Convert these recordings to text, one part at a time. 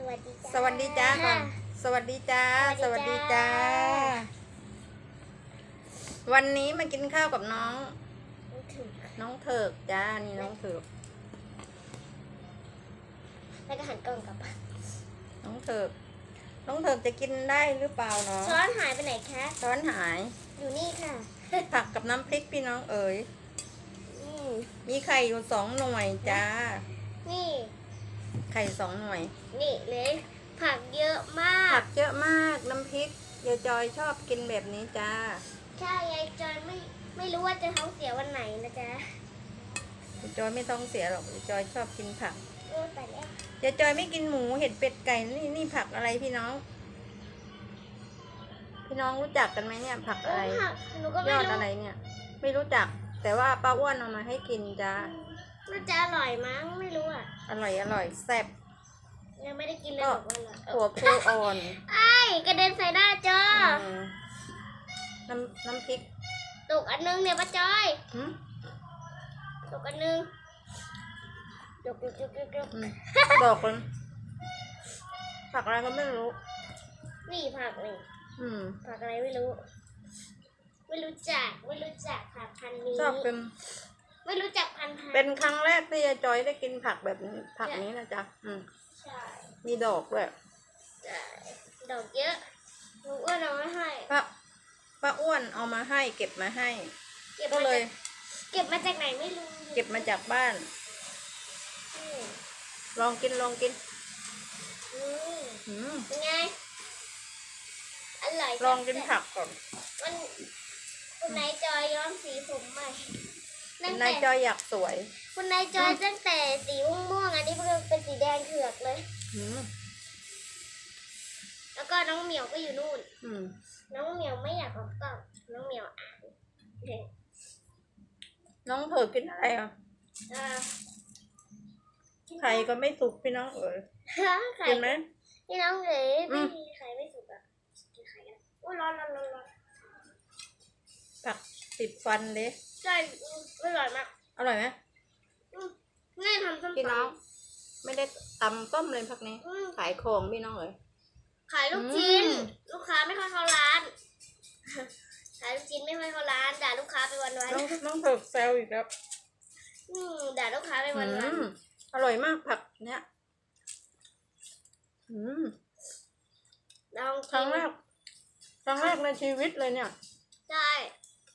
สวัสดีจ้าสวัสดีจ้าก่อนสวัสดีจ้าสสวัวัสสดีดีจ้าจ้า วันนี้มากินข้าวกับน้องถึงน้องเถิกจ้า นี่น้องเถิกแล้วก็หันกล้องกลับมาน้องเถิกน้องเถิกจะกินได้หรือเปล่าเนาะช้อนหายไปไหนคะ ช้อนหาย อยู่นี่ค่ะ ผักกับน้ำพริกพี่น้องเอ๋ยอืมมีไข่อยู่สองหน่วยจ้า นี่ ไข่สองหน่วย นี่เลย ผักเยอะมากผักเยอะมากน้ำพริกยายจอยชอบกินแบบนี้จ้าใช่ยายจอยไม่ไม่รู้ว่าจะท้องเสียวันไหนนะจ๊ะยายจอยไม่ต้องเสียหรอกยายจอยชอบกินผักเออแต่แล้วยายจอยไม่กินหมูเห็ดเป็ดไก่นี่นี่ผักอะไรพี่น้อง พี่น้องรู้จักกันไหมเนี่ย ผักเออะไร อผักหนูก็ยไม่อดรู้อะไรเนี่ย ไม่รู้จัก แต่ว่าป้าอ้วนเอามาให้กินจ้า น่าจะอร่อยมั้งไม่รู้อะอร่อยอร่อยแซ่บยังไม่ได้กินเลยก็บอกว่าอร่อยเอถั่วอพูอ่อนไอ้กระเด็นใส่หน้าจอมน้ำน้ำพริกตกอันนึงเนี่ยป้าจอยหืมตกอันนึงตกตกตกตกตกอืมบอกเลยผักอะไรก็ไม่รู้ นี่ผักนี่อืมผักอะไรไม่รู้ ไม่รู้จักไม่รู้จักผักพันธุ์นี้ชอบเป็น ไม่รู้จักพันธุ์พันธุ์เป็นครั้งแรกที่ยายจอยได้กินผักแบบนี้ผักนี้นะจ๊ะอืมใช่มีดอกด้วยใช่ดอกเยอะหนูอ้วนเอาไว้ให้ป้าป้าอ้วนเอามาให้ เก็บมาให้ เก็บก็มาเลจายกเก็บมาจากไหนไม่รู้เก็บมาจากบ้าน อืมลองกินลองกิน อืมอืมเป็นไงอร่อยลองกินผักก่อนมันคุณนายจอยย้อมสีผมใหม่ ตั้งนายจแต่อยอยากสวยคุณนายจอยตั้งแต่สีม่วงๆอันนี้เป็นสีแดงเถือกเลย อืมแล้วก็น้องเหมียวก็อยู่นู่น อืมน้องเหมียวไม่อยากออกกล้องน้องเหมียวอ่านเอ่น้องเถอกินอะไรอะอไข่ก็ไม่สุกพี่น้องเอ๋ยฮะไข่กินไหม พี่น้องเอ๋ยอืไม่ม มีไข่ไม่สุกอะกินไข่กันโอ้ยร้อนร้อนร้อนร้อนผักติดฟันเลย ใช่อืมอร่อยมากอร่อยไหมอืมแม่ทำส้มพี่น้องตำไม่ได้ตำต้มเลยผักนี้ อืมขายของพี่น้องเอ๋ยขายลูกชิ้น อืม ลูกค้าไม่ค่อยเข้าร้าน ขายลูกชิ้นไม่ค่อยเข้าร้านด่าลูกค้าไปวันวันน้องน้องเถอแซวอีกแล้วอืมด่าลูกค้าไปวันวันอืมอร่อยมากผักเนี้ยอืมลองครั้งแรกครั้งแรกในชีวิตเลยเนี่ย ใช่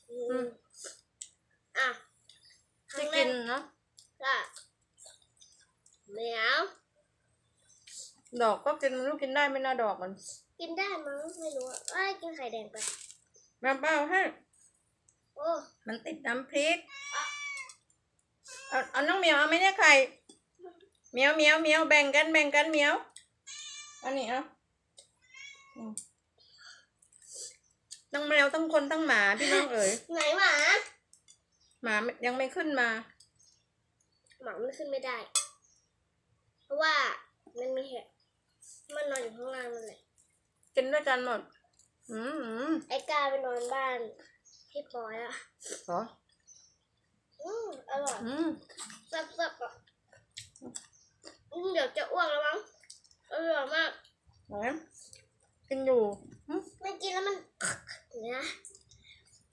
อือืมมอะครั้ที่งแรกิก นเนาะก็เหนียวดอกก็กินมันลูกกินได้ไหม่น่าดอกมัน กินได้มั้งไม่รู้อะเอ้ยกินไข่แดงไปแม่เป้าให้โอ้มันติดน้ำพริกเอาเอาน้องเหมียวเอาไหมเนี่ยไข่เหมียวเหมียวเหมียวแบ่งกันแบ่งกันเหมียวอันนี้เอาอืมทั้งแมวทั้งคนทั้งหมาพี่น้องเอ๋ยไหนหมาหมายังไม่ขึ้นมา หมามันขึ้นไม่ได้ เพราะว่ามันมีเห็ดมันนอนอยู่ข้างล่างนั่นแหละกินด้วยกันหมดอืมอืมไอ้กาไปนอนบ้านพี่ปอยอะเหรออืมอร่อยอืมแซ่บๆอะอืมเดี๋ยวจะอ้วกแล้วมั้งอร่อยมากไหนกินอยู่อืมไม่กินแล้วมันเนี่ยนะ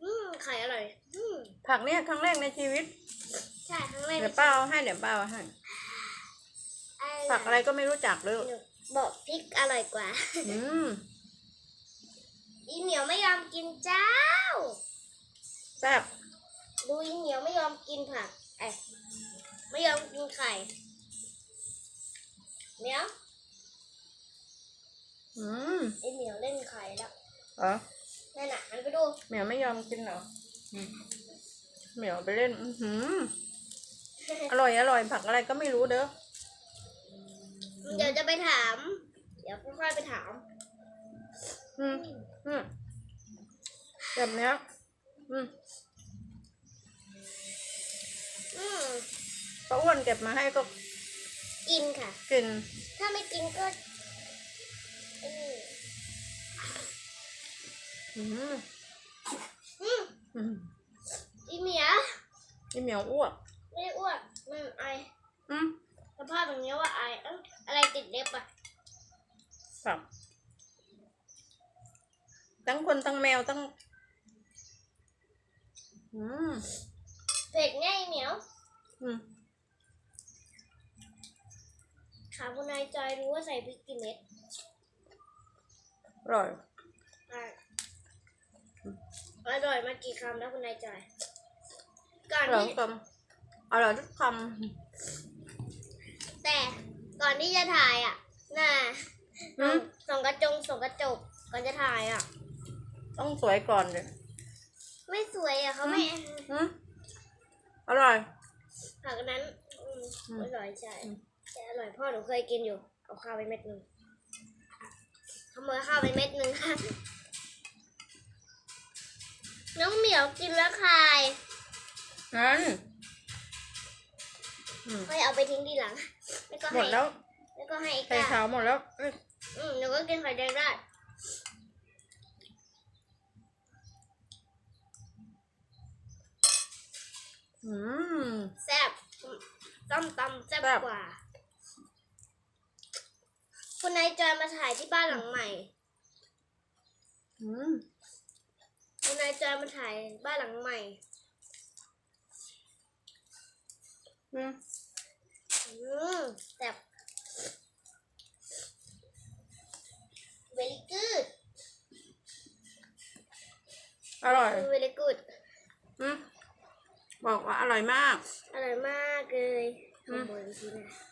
อืมไข่อร่อยอืมผักเนี่ยครั้งแรกในชีวิตใช่ครั้งแรกเดี๋ยวป้าเอาให้เดี๋ยวป้าเอาให้ผักอะไรก็ไม่รู้จักเลยหนูบอกพริกอร่อยกว่า อืมอีเหมียวไม่ยอมกินเจ้า แซ่บดูอีเหมียวไม่ยอมกินผักเอ้ยไม่ยอมกินไข่เหมียวอืมไอเหมียวเล่นไข่แล้วเหรอนั่นน่ะมันไปดู เหมียวไม่ยอมกินเหรออืมเหมียวไปเล่น อือหืออ ร่อยอร่อยผักอะไรก็ไม่รู้เด้อเดี๋ยวจะไปถาม เดี๋ยวค่อยๆไปถาม อืมอืมแบบเนี้ยอืมอืมป้าอ้วนเก็บมาให้ก็กินค่ะ กิน ถ้าไม่กินก็อืมอืมอืมอืมอีเหมียวนี่เหมียวอ้วกไม่ได้อ้ว นมันไออืมสภาพแบบนี้ว่าไอเอ้าอะไรติดเล็บอะครับทั้งคนทั้งแมวทั้งอืมเผ็ดง่ายเหนียวอืมถามคุณนายจอยรู้ว่าใส่พริกกี่เม็ดอร่อยอะอร่อยมากี่คำแล้วคุณนายจอยก่ออนร่อยที่ทุกคำ อร่อยทุกคแต่ก่อนที่จะถ่ายอะ น่ะำอืมส่องกระจงส่องกระจก ก่อนจะถ่ายอะ ต้องสวยก่อนเลยไม่สวยอะเขาไม่อืมอร่อย ผักอันนั้นอืมอืมอร่อยใช่อืม แต่อร่อยพ่อหนูเคยกินอยู่ เอาข้าวไปเม็ดหนึ่งขโมยข้าวไปเม็ดหนึ่งค่ะ น้องเหมียวกินแล้วคาย นั่น อืมค่อยเอาไปทิ้งทีหลัง แล้วก็หมให้ดแล้วแล้วก็ให้ไอ้ไข่กาขาวหมดแล้วเอ้ยอืมหนูก็กินไข่แดงได้อืม แซ่บต้มตำแซ่บแซ่บ กว่า คุณนายจอยมาถ่ายที่บ้านหลังใหม่ อืมคุณนายจอยมาถ่ายบ้านหลังใหม่ อืมอืมแซ่บ very good อร่อย very good อืมบอกว่าอร่อยมาก อร่อยมากเลยอืมขโมยทีนะ